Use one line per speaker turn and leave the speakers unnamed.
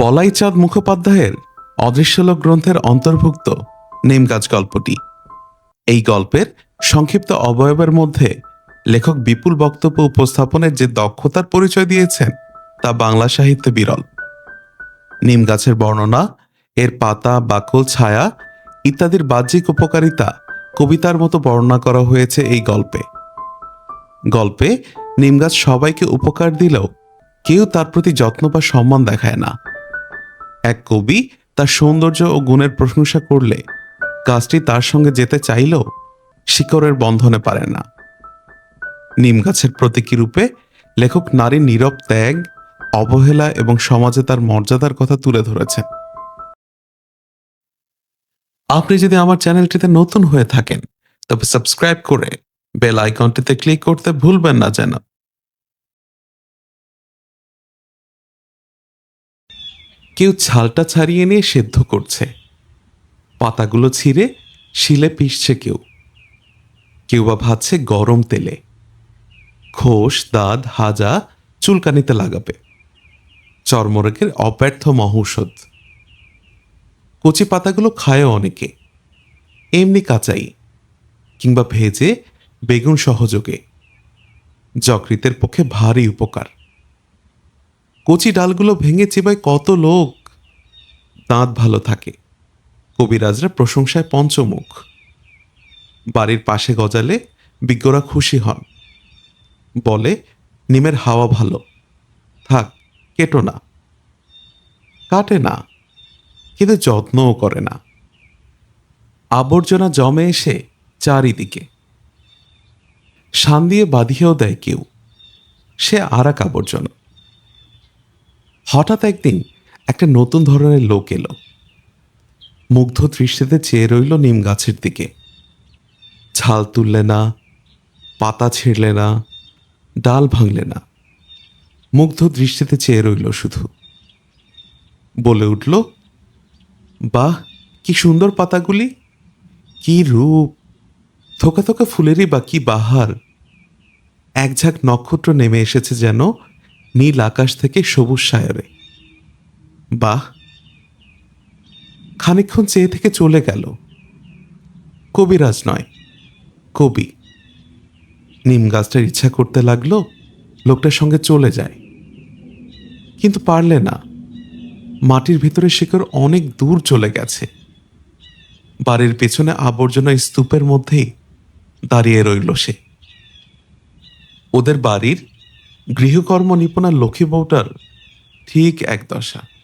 বলাইচাঁদ মুখোপাধ্যায়ের অদৃশ্যলোক গ্রন্থের অন্তর্ভুক্ত নিমগাছ গল্পটি। এই গল্পের সংক্ষিপ্ত অবয়বের মধ্যে লেখক বিপুল বক্তব্য উপস্থাপনের যে দক্ষতার পরিচয় দিয়েছেন, তা বাংলা সাহিত্যে বিরল। নিম গাছের বর্ণনা, এর পাতা, বাকল, ছায়া ইত্যাদির বাহ্যিক উপকারিতা কবিতার মতো বর্ণনা করা হয়েছে এই গল্পে। গল্পে নিমগাছ সবাইকে উপকার দিলেও কেউ তার প্রতি যত্ন বা সম্মান দেখায় না। এক কবি তার সৌন্দর্য ও গুণের প্রশংসা করলে গাছটি তার সঙ্গে যেতে চাইলেও শিকড়ের বন্ধনে পারে না। নিম গাছের প্রতীকী রূপে লেখক নারীর নীরব ত্যাগ, অবহেলা এবং সমাজে তার মর্যাদার কথা তুলে ধরেছেন। আপনি যদি আমার চ্যানেলটিতে নতুন হয়ে থাকেন, তবে সাবস্ক্রাইব করে বেল আইকনটিতে ক্লিক করতে ভুলবেন না যেন। কেউ ছালটা ছাড়িয়ে নিয়ে সেদ্ধ করছে। পাতাগুলো ছিঁড়ে শিলে পিষছে কেউ। কেউ বা ভাবছে গরম তেলে। খোস, দাঁত, হাজা চুলকানিতে লাগাবে। চর্মরোগের অব্যর্থ মহৌষধ। কচি পাতাগুলো খায় অনেকে। এমনি কাঁচাই কিংবা ভেজে বেগুন সহযোগে। যকৃতের পক্ষে ভারী উপকার। কচি ডালগুলো ভেঙে চিবায় কত লোক? দাঁত ভালো থাকে। কবিরাজরা প্রশংসায় পঞ্চমুখ। বাড়ির পাশে গজালে বিজ্ঞরা খুশি হন। বলে, নিমের হাওয়া ভালো। থাক, কেটো না। কাটে না, কিন্তু যত্নও করে না। আবর্জনা জমে এসে চারিদিকে। শান দিয়ে বাঁধিয়েও দেয় কেউ। সে আর এক আবর্জনা। হঠাৎ একদিন একটা নতুন ধরনের লোক এলো। মুগ্ধ দৃষ্টিতে চেয়ে রইল নিম গাছের দিকে। ছাল তুললে না, পাতা ছিঁড়লে না, ডাল ভাঙলে না। মুগ্ধ দৃষ্টিতে চেয়ে রইল শুধু। বলে উঠল, বাহ, কি সুন্দর পাতাগুলি! কি রূপ! থোকা থোকা ফুলেরই বা কি বাহার! এক ঝাঁক নক্ষত্র নেমে এসেছে যেন নীল আকাশ থেকে সবুজ সায়রে। বাহ! খানিকক্ষণ চেয়ে থেকে চলে গেল। কবিরাজ নয়, কবি। নিম গাছটার ইচ্ছা করতে লাগল, লোকটার সঙ্গে চলে যায়। কিন্তু পারলে না। মাটির ভিতরে শিকড় অনেক দূর চলে গেছে। বাড়ির পেছনে আবর্জনা স্তূপের মধ্যেই দাঁড়িয়ে রইল সে। ওদের বাড়ির গৃহকর্ম নিপুণা লক্ষ্মী বউটার ঠিক এক দশা।